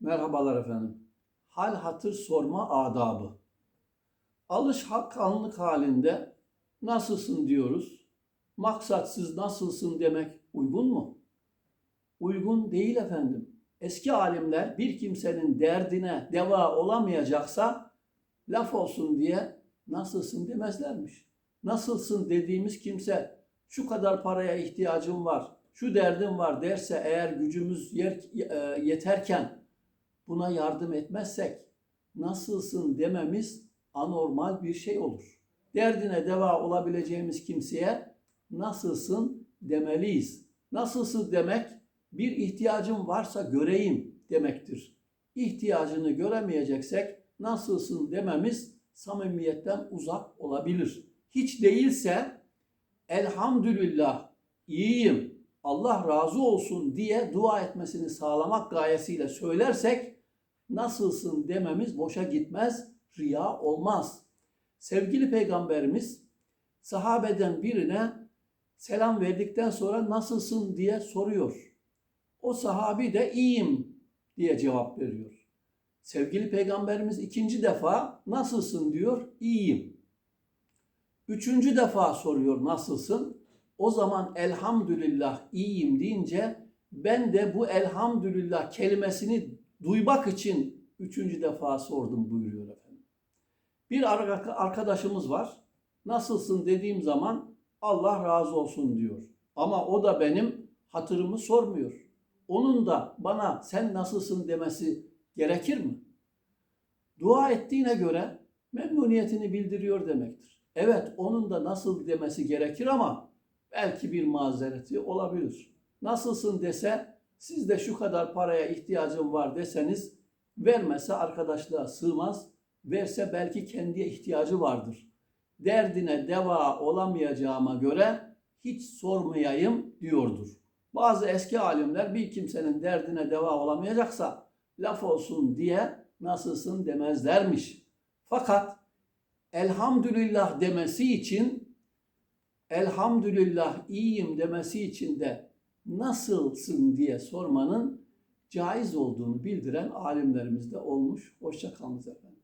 Merhabalar efendim. Hal hatır sorma adabı. Alışkanlık halinde nasılsın diyoruz. Maksatsız nasılsın demek uygun mu? Uygun değil efendim. Eski alimler bir kimsenin derdine deva olamayacaksa laf olsun diye nasılsın demezlermiş. Nasılsın dediğimiz kimse şu kadar paraya ihtiyacım var, şu derdim var derse eğer gücümüz yer, e, yeterken buna yardım etmezsek nasılsın dememiz anormal bir şey olur. Derdine deva olabileceğimiz kimseye nasılsın demeliyiz. Nasılsın demek bir ihtiyacım varsa göreyim demektir. İhtiyacını göremeyeceksek nasılsın dememiz samimiyetten uzak olabilir. Hiç değilse elhamdülillah iyiyim, Allah razı olsun diye dua etmesini sağlamak gayesiyle söylersek nasılsın dememiz boşa gitmez, riya olmaz. Sevgili peygamberimiz sahabeden birine selam verdikten sonra nasılsın diye soruyor. O sahabi de iyiyim diye cevap veriyor. Sevgili peygamberimiz ikinci defa nasılsın diyor, iyiyim. Üçüncü defa soruyor nasılsın? O zaman elhamdülillah iyiyim deyince ben de bu elhamdülillah kelimesini duymak için üçüncü defa sordum buyuruyor efendim. Bir arkadaşımız var. Nasılsın dediğim zaman Allah razı olsun diyor. Ama o da benim hatırımı sormuyor. Onun da bana sen nasılsın demesi gerekir mi? Dua ettiğine göre memnuniyetini bildiriyor demektir. Evet onun da nasıl demesi gerekir ama belki bir mazereti olabilir. Nasılsın dese siz de şu kadar paraya ihtiyacım var deseniz vermese arkadaşlığa sığmaz. Verse belki kendi ihtiyacı vardır. Derdine deva olamayacağıma göre hiç sormayayım diyordur. Bazı eski alimler bir kimsenin derdine deva olamayacaksa laf olsun diye nasılsın demezlermiş. Fakat elhamdülillah demesi için elhamdülillah iyiyim demesi için de nasılsın diye sormanın caiz olduğunu bildiren alimlerimiz de olmuş. Hoşça kalınız efendim.